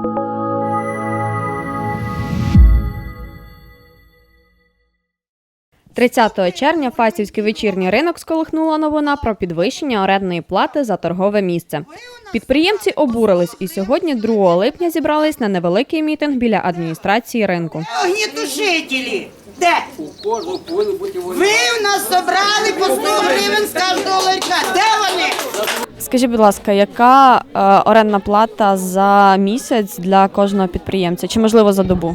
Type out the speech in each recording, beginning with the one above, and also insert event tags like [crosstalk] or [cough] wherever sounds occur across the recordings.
– 30 червня Фастівський вечірній ринок сколихнула новина про підвищення орендної плати за торгове місце. Підприємці обурились і сьогодні, 2 липня, зібрались на невеликий мітинг біля адміністрації ринку. Огнетушителі! Де? Ви в нас собрали по 100 гривень з Скажіть, будь ласка, яка е, орендна плата за місяць для кожного підприємця, чи можливо за добу?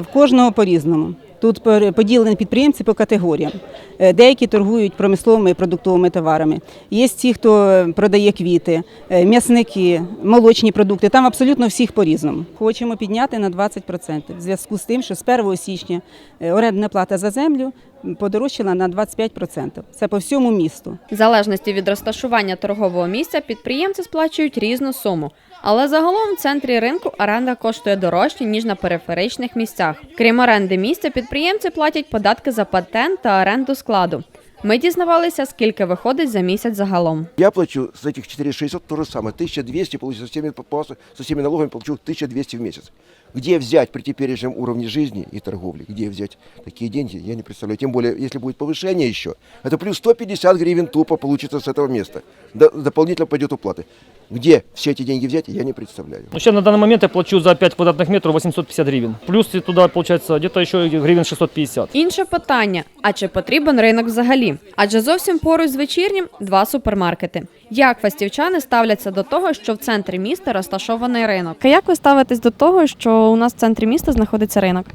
В кожного по-різному. Тут поділені підприємці по категоріям. Е, Деякі торгують промисловими і продуктовими товарами. Є ті, хто е, продає квіти, е, м'ясники, молочні продукти. Там абсолютно всіх по-різному. Хочемо підняти на 20% в зв'язку з тим, що з 1 січня орендна плата за землю подорожчала на 25%. Це по всьому місту. В залежності від розташування торгового місця підприємці сплачують різну суму. Але загалом в центрі ринку оренда коштує дорожче, ніж на периферичних місцях. Крім оренди місця, підприємці платять податки за патент та оренду складу. Ми дізнавалися, скільки виходить за місяць загалом. Я плачу с этих 4,600 то же самое. 1200, получится, со всеми, попался- со всеми налогами получу 1200 в месяц. Где взять при теперешнем уровне жизни и торговли? Где взять такие деньги, я не представляю. Тем более, если будет повышение еще, это плюс 150 гривен тупо получится с этого места. До- дополнительно пойдет уплаты. Где все эти деньги взять, я не представляю. Ну, сейчас на данный момент я плачу за 5 квадратных метров 850 гривен. Плюс и туда, получается, где-то еще гривен 650. Інше питання: а чи потрібен ринок взагалі? Адже зовсім поруч з вечірнім два супермаркети. Як фастівчани ставляться до того, що в центрі міста розташований ринок? А як ви ставитесь до того, що у нас в центрі міста знаходиться ринок?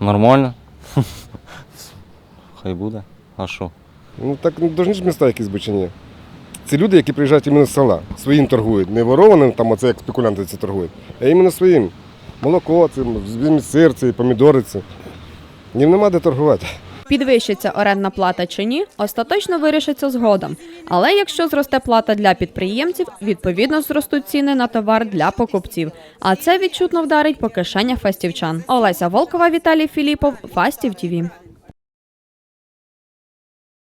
Нормально. [laughs] Хай буде. А що? Ну так не повинні ж міста якісь бути чи ні. Це люди, які приїжджають іменно з села, своїм торгують. Не ворованим, там оце як спекулянти це торгують, а іменно своїм. Молоко, це, сир, це, помідори. Їм нема де торгувати. Підвищиться орендна плата чи ні, остаточно вирішиться згодом. Але якщо зросте плата для підприємців, відповідно зростуть ціни на товар для покупців. А це відчутно вдарить по кишенях фастівчан. Олеся Волкова, Віталій Філіпов, Фастів ТІВІ.